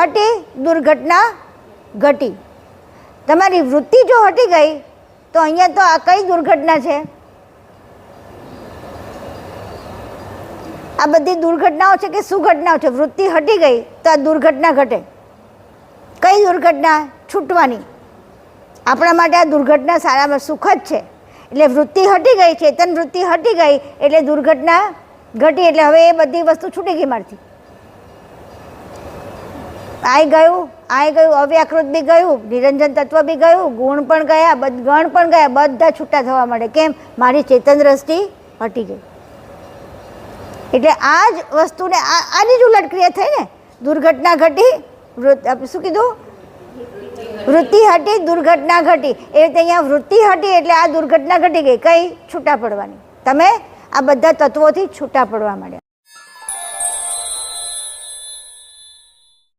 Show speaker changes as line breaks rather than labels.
હટી, દુર્ઘટના ઘટી. તમારી વૃત્તિ જો હટી ગઈ, તો અહીંયા તો આ કઈ દુર્ઘટના છે? આ બધી દુર્ઘટનાઓ છે કે સુઘટનાઓ છે? વૃત્તિ હટી ગઈ, તો આ દુર્ઘટના ઘટે. કઈ દુર્ઘટના? છૂટવાની. આપણા માટે આ દુર્ઘટના સારામાં સુખદ છે. એટલે વૃત્તિ હટી ગઈ, ચેતન વૃત્તિ હટી ગઈ, એટલે દુર્ઘટના ઘટી. એટલે હવે એ બધી વસ્તુ છૂટી ગઈ મારથી. આઈ ગયું આઈ ગયું, અવ્યાકૃત બી ગયું, નિરંજન તત્વ બી ગયું, ગુણ પણ ગયા ગણ પણ ગયા, બધા છૂટા થવા મળે કેમ? મારી ચેતન દ્રષ્ટિ હટી ગઈ. એટલે આ જ વસ્તુને આની જ ઉલટ ક્રિયા થઈ ને? દુર્ઘટના ઘટી શું કીધું? વૃત્તિ હટી, દુર્ઘટના ઘટી. એ રીતે અહીંયા વૃત્તિ હટી એટલે આ દુર્ઘટના ઘટી ગઈ. કઈ? છૂટા પડવાની. તમે આ બધા તત્વોથી છૂટા પડવા માંડ્યા.